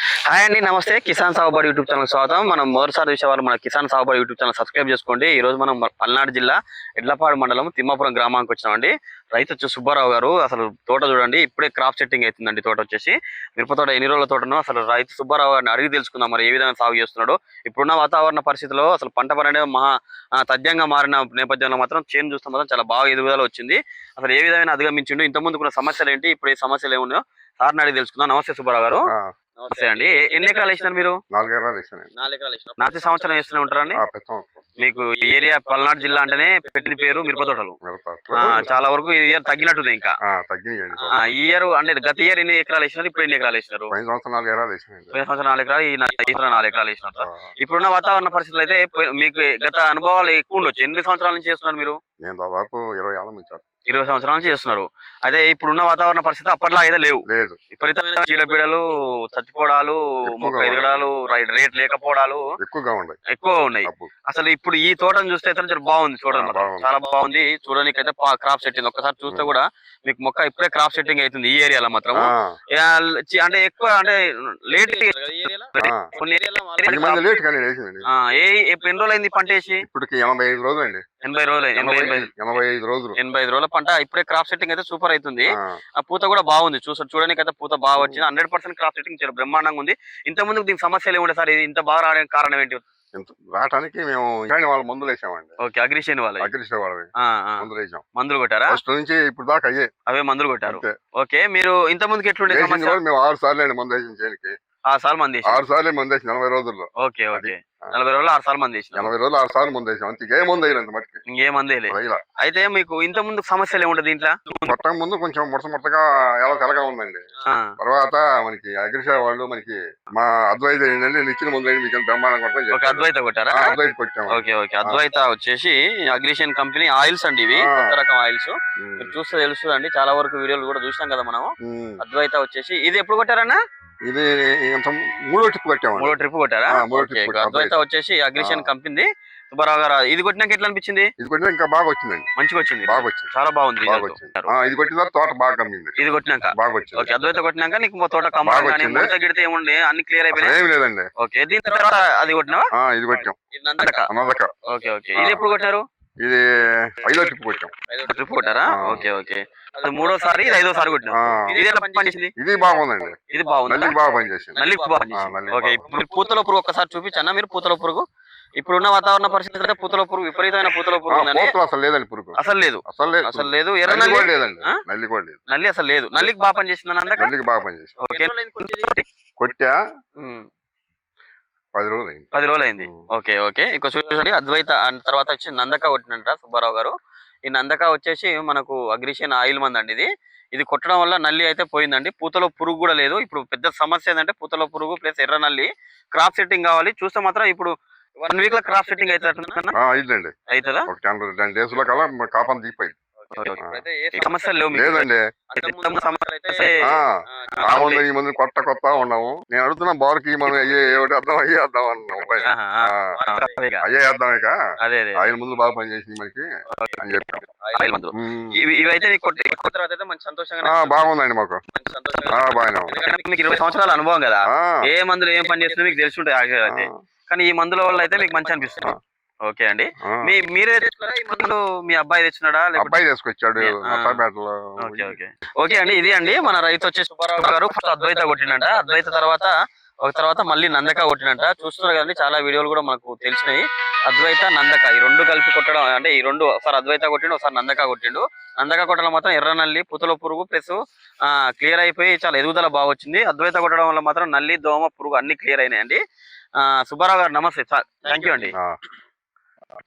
Hi అండి నమస్తే. కిసాన్ సాగుబడి యూట్యూబ్ ఛానల్ స్వాగతం. మనం మొదటిసారి చూసేవారు మన కిసాన్ సాగుబడి యూట్యూబ్ ఛానల్ సబ్స్క్రైబ్ చేసుకోండి. ఈ రోజు మనం పల్నాడు జిల్లా ఎడ్లపాడు మండలం తిమ్మాపురం గ్రామానికి వచ్చినామండి. రైతు వచ్చి సుబ్బారావు గారు అసలు తోట చూడండి ఇప్పుడే క్రాప్ సెట్టింగ్ అవుతుందండి తోట వచ్చేసి. మిరప తోట ఎన్ని రోజుల తోటనో అసలు రైతు సుబ్బారావు గారిని అడిగి తెలుసుకుందాం మరి ఏ విధంగా సాగు చేస్తున్నాడు. ఇప్పుడున్న వాతావరణ పరిస్థితిలో అసలు పంట పరనే మహా తథ్యంగా మారిన నేపథ్యంలో మాత్రం చేను చూస్తే మాత్రం చాలా బాగా ఎదుగుదల వచ్చింది. అసలు ఏ విధమైన అధిగమించిండు ఇంతకుముందు కూడా సమస్యలు ఏంటి ఇప్పుడు ఏ సమస్యలు ఏమున్నాయో సార్ని అడిగి తెలుసుకుందాం. నమస్తే సుబ్బారావు గారు. నమస్తే అండి. ఎన్ని ఎకరాలు వేసినారు మీరు? నాలుగు ఎకరాలు వేసానండి నాలుగు ఎకరాలు వేసినారు ప్రతి సంవత్సరం వేస్తూనే ఉంటారండి? ఆ, సంవత్సరం. మీకు ఈ ఏరియా పల్నాడు జిల్లా అంటేనే పెట్టిన పేరు మిరప తోటలు. మిరప ఆ, చాలా వరకు ఈ ఇయర్ తగ్గినట్టుంది ఇంకా. ఆ, తగ్గినాయండి ఆ, ఈ ఇయర్ అంటే గత ఇయర్ ఎన్ని ఎకరాలు వేసినారు? ఇప్పుడు ఎన్ని ఎకరాలు వేసినారు? పోయిన సంవత్సరం నాలుగు ఎకరాలు వేసానండి పోయిన సంవత్సరం నాలుగు ఎకరాలు ఈ నా- ఈ సంవత్సరం నాలుగు ఎకరాలు వేసినారు ఇప్పుడున్న వాతావరణ పరిస్థితులు అయితే పోయి- మీకు గత అనుభవాలు ఎక్కువ ఉండొచ్చు. ఎన్ని సంవత్సరాల నుంచి చేస్తున్నారు మీరు? నేను దాదాపు ఇరవై ఏళ్ళ నుంచి. ఇరవై సంవత్సరాల నుంచి చేస్తున్నారు. అదే ఇప్పుడున్న వాతావరణ పరిస్థితి అప్పట్లో అయితే లేవు. లేదు. విపరీతమైన చీడపీడలు చచ్చిపోవడాలు మొక్క ఎదగడాలు రైట్ రేట్ లేకపోవడాలు ఎక్కువగా ఉన్నాయి. ఎక్కువ ఉన్నాయి. అసలు ఇప్పుడు ఈ తోటను చూస్తే అయితే చాలా బాగుంది చూడండి. చాలా బాగుంది. చూడడానికి అయితే క్రాప్ సెట్టింగ్ ఒక్కసారి చూస్తే కూడా మీకు మొక్క ఇప్పుడే క్రాప్ సెట్టింగ్ అవుతుంది ఈ ఏరియాలో మాత్రం అంటే ఎక్కువ అంటే లేట్. కొన్ని ఏరియాలో ఏ ఇప్పుడు ఎన్ని రోజులు అయింది పంట వేసి? ఇప్పటికి ఎనభై ఐదు రోజులు అండి ఎనభై రోజులు. ఎనభై ఐదు రోజులు. ఎనభై ఐదు రోజుల పంట. ఇప్పుడే క్రాప్ సెట్టింగ్ అయితే సూపర్ అవుతుంది ఆ, పూత కూడా బాగుంది. చూస చూడడానికి అయితే పూత బాగా వచ్చింది. హండ్రెడ్ పర్సెంట్ క్రాప్ సెట్టింగ్ చాలా బ్రహ్మాండంగా ఉంది. ఇంత ముందుకు దీనికి సమస్యలు ఏముండే సార్? ఇది ఇంత బాగా రావడానికి కారణం ఏంటి? ఇంత రావటానికి మేము వాళ్ళ మందులు వేసామండి. ఓకే అగ్రిషన్ వాళ్ళ అగ్రిస్టే వాళ్ళవి. మందులు వేసాం. మందులు కొట్టారా? ఫస్ట్ నుంచి ఇప్పుడు దాకా అయ్యే. అవే మందులు కొట్టారు. ఓకే మీరు ఇంత ముందుకు ఎట్లుండే వేసింది మేము ఆరు సార్లు అండి మందు వేసిన చేయడానికి ఆ సార్లు మంది. ఆరు సార్లు మందు వేసిన ఎనభై రోజుల్లో. Okay okay. నలభై రోజులు ఆరు సార్లు మంది ఎనభై రోజులు ఆరు సార్లు మందు వేసాం అంతే ఏ మందు వేయలేదు మట్టికి ఇంకే మంది అయితే మీకు ఇంత ముందు సమస్యలు ఏముంటది దీంట్లో? కొట్టక ముందు కొంచెం ముడత ముడతగా ఎలా తెలగా ఉందండి. తర్వాత మనకి అగ్రిషా వాళ్ళు మనకి మా అద్వైత ఏంటంటే నిచ్చిన ముందు మీకు బ్రహ్మాండం కొట్టని ఒక అద్వైత కొట్టారా? అద్వైత కొట్టాము ఓకే ఓకే. అద్వైత వచ్చేసి అగ్రిషన్ కంపెనీ ఆయిల్స్ అండి ఇవి. కొత్త రకం ఆయిల్స్. మీరు చూస్తే తెలుస్తుంది అండి చాలా వరకు వీడియోలు కూడా చూసాం కదా మనం. అద్వైత వచ్చేసి ఇది ఎప్పుడు కొట్టారన్నా? ఇది మూడో టిప్ కొట్టాము మూడో ట్రిప్ కొట్టారా? మూడో ఓకే. అద్వైత వచ్చేసి అగ్రిషన్. కంపెనీ సుబ్బారావు గారు ఇది కొట్టినాక ఎట్లా అనిపించింది? ఇది కొట్టినా ఇంకా బాగా వచ్చిందండి. మంచిగా వచ్చింది. బాగా వచ్చింది. చాలా బాగుంది ఇది కొట్టిన తోట బాగా కమ్మింది ఇది కొట్టినాక? బాగా ఓకే వచ్చింది అద్వైత కొట్టినాక నీకు మా తోట కమ్మా బాగా కానీ వచ్చింది. ముడత గిడితే ఏముండే అన్ని క్లియర్ అయిపోయినాయి? ఏమి లేదండి. ఓకే దీని తర్వాత అది కొట్టినావా? ఆ, ఇది కొట్టాం. Okay okay. ఇది ఎప్పుడు కొట్టారు? ఇది ఐదో టిప్ కొట్టాం. ట్రిప్ కొట్టారా. Okay okay. అది మూడోసారి ఇది ఐదోసారి కొట్టినా. ఆ, ఇది పనిచేసింది ఇది బాగుందండి. ఇది బాగుంది? బాగా పనిచేసింది బాగా నల్లి ఓకే ఇప్పుడు పూతల పురుగు ఒక్కసారి చూపించన్నా మీరు పూతల పురుగు. ఇప్పుడున్న వాతావరణ పరిస్థితి అయితే పూతల పురుగు విపరీతమైన పూతల పురుగు అసలు లేదండి పురుగు. అసలు లేదు. అసలు లేదు. అసలు లేదు. ఎర్ర నల్లి నల్లి? కూడా లేదండి. ఆ? నల్లి కూడా లేదు. నల్లి అసలు లేదు. నల్లికి బాగా పనిచేసింది నల్లికి బాగా పనిచేసింది ఓకే. కొట్టా. పది రోజులు అయింది. పది రోజులు అయింది. Okay okay. ఇక చూడండి అద్వైత తర్వాత వచ్చి నందక కొట్టినంట సుబ్బారావు గారు. ఈ నందక వచ్చేసి మనకు అగ్రిషన్ ఆయిల్ మంది అండి ఇది. ఇది కొట్టడం వల్ల నల్లి అయితే పోయిందండి. పూతలో పురుగు కూడా లేదు. ఇప్పుడు పెద్ద సమస్య ఏంటంటే పూతలో పురుగు ప్లస్ ఎర్ర నల్లి. క్రాప్ సెట్టింగ్ కావాలి. చూస్తే మాత్రం ఇప్పుడు వన్ వీక్లో క్రాప్ సెట్టింగ్ అయిందండి అవుతుందా? ఒక టెన్ డేస్లో కల్లా మా కాపాన్ సమస్యలు? లేదండి. ఆ, మందు ఈ మందు కొత్త కొత్త ఉన్నాము. నేను అడుగుతున్నా బార్కి మనం అయ్యే ఏమిటి అర్థం అయ్యే అర్థం అన్నాం. అయ్యే అర్థం ఇక. ఆయన ముందు బాగా పనిచేసింది మనకి అని చెప్పాం ఆయిల్ మందులు. ఉమ్. ఇవి ఇవైతే నీకు కొట్టి కొట్టిన తర్వాత అయితే మంచి సంతోషంగా ఆ, బాగుందండి మాకు. మీకు ఇరవై సంవత్సరాల అనుభవం కదా. ఏ మందులు ఏం పని చేస్తుందో మీకు తెలిసి ఉంటాయి కానీ ఈ మందుల వల్ల అయితే మీకు మంచి అనిపిస్తుంది. ఓకే అండి. మీ మీరే తెచ్చుకున్నారా? ఈ మందులు మీ అబ్బాయి తెచ్చినాడా లేకపోతే అబ్బాయి తీసుకొచ్చాడు ఓకే ఓకే. ఓకే అండి ఇది అండి. మన రైతు వచ్చి సుబ్బారావు గారు ఫస్ట్ అద్వైత కొట్టినంట అద్వైత తర్వాత ఒక తర్వాత మళ్ళీ నందక కొట్టినంట చూస్తున్నారు కదండి చాలా వీడియోలు కూడా మనకు తెలిసినాయి. అద్వైత నందక ఈ రెండు కలిపి కొట్టడం అంటే ఈ రెండు ఒకసారి అద్వైత కొట్టిండు ఒకసారి నందక కొట్టిండు. నందక కొట్టడం మాత్రం ఎర్ర నల్లి పుతల పురుగు ప్లస్ క్లియర్ అయిపోయి చాలా ఎదుగుదల బాగా వచ్చింది. అద్వైత కొట్టడం వల్ల మాత్రం నల్లి దోమ పురుగు అన్ని క్లియర్ అయినాయండి. ఆ, సుబ్బారావు గారు నమస్తే. థ్యాంక్ యూ అండి.